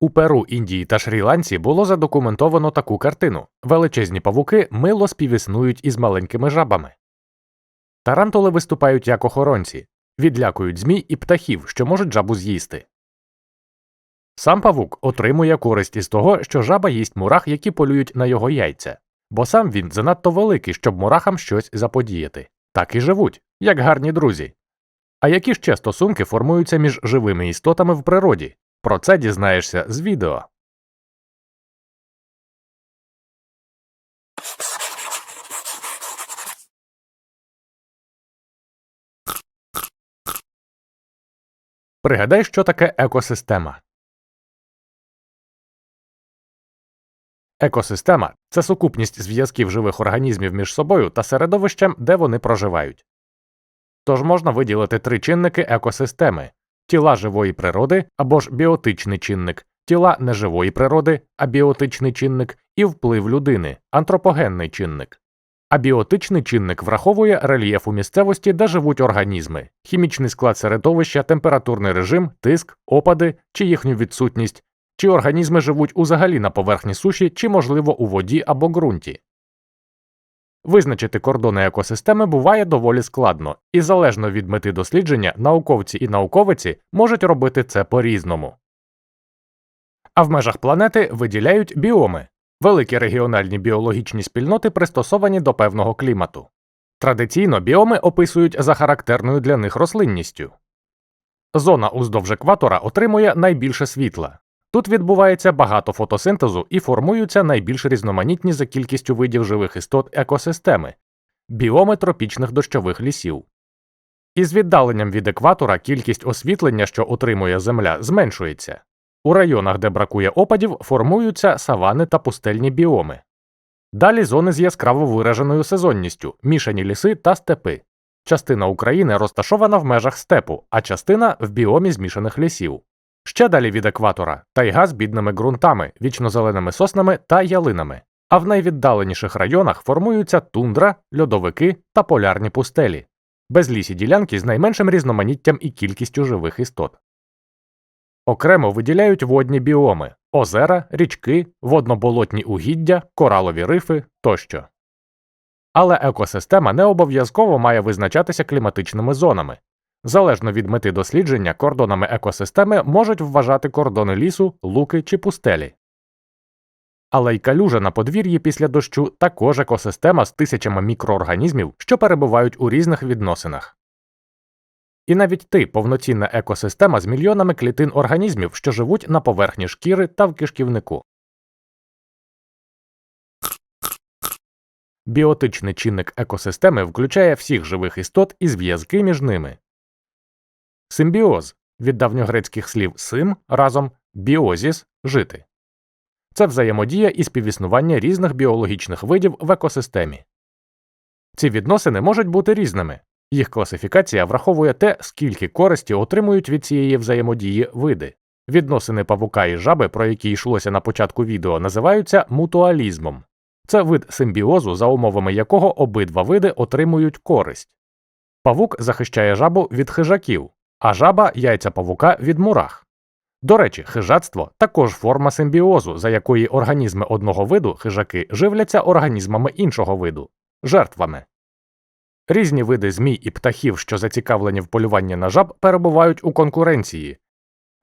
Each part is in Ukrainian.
У Перу, Індії та Шрі-Ланці було задокументовано таку картину: величезні павуки мило співіснують із маленькими жабами. Тарантули виступають як охоронці, відлякують змій і птахів, що можуть жабу з'їсти. Сам павук отримує користь із того, що жаба їсть мурах, які полюють на його яйця, бо сам він занадто великий, щоб мурахам щось заподіяти. Так і живуть, як гарні друзі. А які ще стосунки формуються між живими істотами в природі? Про це дізнаєшся з відео. Пригадай, що таке екосистема. Екосистема це сукупність зв'язків живих організмів між собою та середовищем, де вони проживають. Тож можна виділити три чинники екосистеми тіла живої природи або ж біотичний чинник, тіла неживої природи, абіотичний чинник, і вплив людини, антропогенний чинник. Абіотичний чинник враховує рельєф у місцевості, де живуть організми, хімічний склад середовища, температурний режим, тиск, опади чи їхню відсутність, чи організми живуть узагалі на поверхні суші, чи, можливо, у воді або ґрунті. Визначити кордони екосистеми буває доволі складно, і залежно від мети дослідження, науковці і науковиці можуть робити це по різному. А в межах планети виділяють біоми великі регіональні біологічні спільноти, пристосовані до певного клімату. Традиційно біоми описують за характерною для них рослинністю. Зона уздовж екватора отримує найбільше світла. Тут відбувається багато фотосинтезу і формуються найбільш різноманітні за кількістю видів живих істот екосистеми біоми тропічних дощових лісів. Із віддаленням від екватора кількість освітлення, що отримує Земля, зменшується. У районах, де бракує опадів, формуються савани та пустельні біоми. Далі зони з яскраво вираженою сезонністю, мішані ліси та степи. Частина України розташована в межах степу, а частина в біомі змішаних лісів. Ще далі від екватора тайга з бідними ґрунтами, вічнозеленими соснами та ялинами, а в найвіддаленіших районах формуються тундра, льодовики та полярні пустелі, безлісі ділянки з найменшим різноманіттям і кількістю живих істот. Окремо виділяють водні біоми озера, річки, водноболотні угіддя, коралові рифи тощо. Але екосистема не обов'язково має визначатися кліматичними зонами. Залежно від мети дослідження, кордонами екосистеми можуть вважати кордони лісу, луки чи пустелі. Але й калюжа на подвір'ї після дощу також екосистема з тисячами мікроорганізмів, що перебувають у різних відносинах. І навіть ти повноцінна екосистема з мільйонами клітин організмів, що живуть на поверхні шкіри та в кишківнику. Біотичний чинник екосистеми включає всіх живих істот і зв'язки між ними. Симбіоз від давньогрецьких слів сим разом біозіс жити. Це взаємодія і співіснування різних біологічних видів в екосистемі. Ці відносини можуть бути різними. Їх класифікація враховує те, скільки користі отримують від цієї взаємодії види. Відносини павука і жаби, про які йшлося на початку відео, називаються мутуалізмом. Це вид симбіозу, за умовами якого обидва види отримують користь. Павук захищає жабу від хижаків, а жаба яйця павука від мурах. До речі, хижацтво також форма симбіозу, за якої організми одного виду хижаки живляться організмами іншого виду жертвами. Різні види змій і птахів, що зацікавлені в полюванні на жаб, перебувають у конкуренції,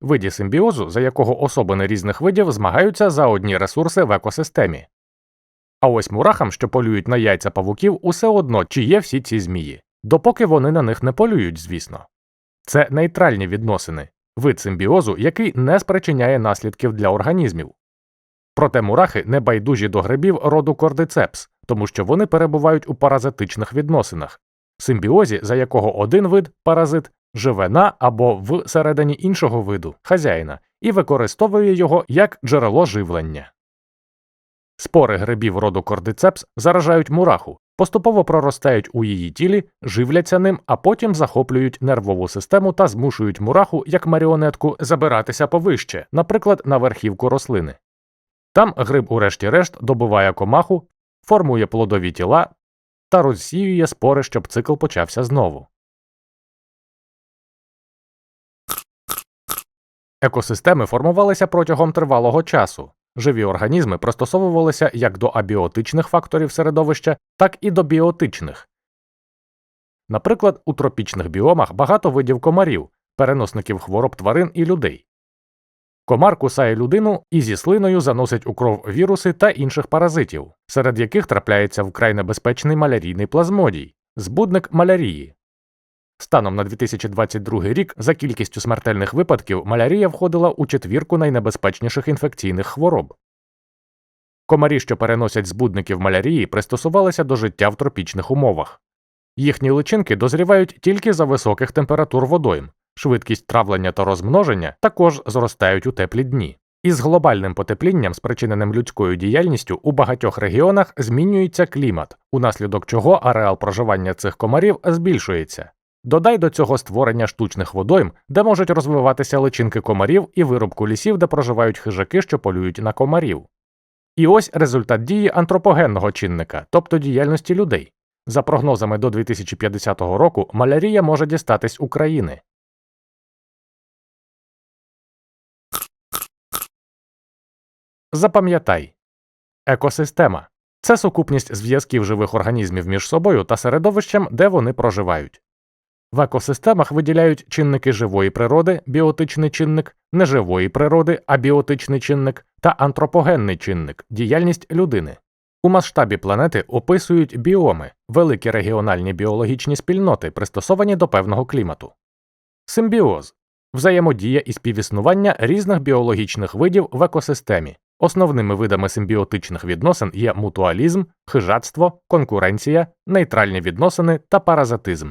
виді симбіозу, за якого особини різних видів змагаються за одні ресурси в екосистемі. А ось мурахам, що полюють на яйця павуків, усе одно чи є всі ці змії, допоки вони на них не полюють, звісно. Це нейтральні відносини, вид симбіозу, який не спричиняє наслідків для організмів. Проте мурахи не байдужі до грибів роду кордицепс, тому що вони перебувають у паразитичних відносинах, симбіозі, за якого один вид паразит живе на або в середині іншого виду хазяїна і використовує його як джерело живлення. Спори грибів роду кордицепс заражають мураху, поступово проростають у її тілі, живляться ним, а потім захоплюють нервову систему та змушують мураху як маріонетку забиратися повище, наприклад, на верхівку рослини. Там гриб, урешті-решт, добиває комаху, формує плодові тіла та розсіює спори, щоб цикл почався знову. Екосистеми формувалися протягом тривалого часу. Живі організми пристосовувалися як до абіотичних факторів середовища, так і до біотичних. Наприклад, у тропічних біомах багато видів комарів, переносників хвороб тварин і людей. Комар кусає людину і зі слиною заносить у кров віруси та інших паразитів, серед яких трапляється вкрай небезпечний малярійний плазмодій, збудник малярії. Станом на 2022 рік за кількістю смертельних випадків малярія входила у четвірку найнебезпечніших інфекційних хвороб. Комарі, що переносять збудників малярії, пристосувалися до життя в тропічних умовах. Їхні личинки дозрівають тільки за високих температур водойм, швидкість травлення та розмноження також зростають у теплі дні. Із глобальним потеплінням, спричиненим людською діяльністю, у багатьох регіонах змінюється клімат, унаслідок чого ареал проживання цих комарів збільшується. Додай до цього створення штучних водойм, де можуть розвиватися личинки комарів і вирубку лісів, де проживають хижаки, що полюють на комарів. І ось результат дії антропогенного чинника, тобто діяльності людей. За прогнозами до 2050 року малярія може дістатись України. Запам'ятай екосистема це сукупність зв'язків живих організмів між собою та середовищем, де вони проживають. В екосистемах виділяють чинники живої природи, біотичний чинник, неживої природи, абіотичний чинник та антропогенний чинник діяльність людини. У масштабі планети описують біоми, великі регіональні біологічні спільноти, пристосовані до певного клімату. Симбіоз взаємодія і співіснування різних біологічних видів в екосистемі. Основними видами симбіотичних відносин є мутуалізм, хижацтво, конкуренція, нейтральні відносини та паразитизм.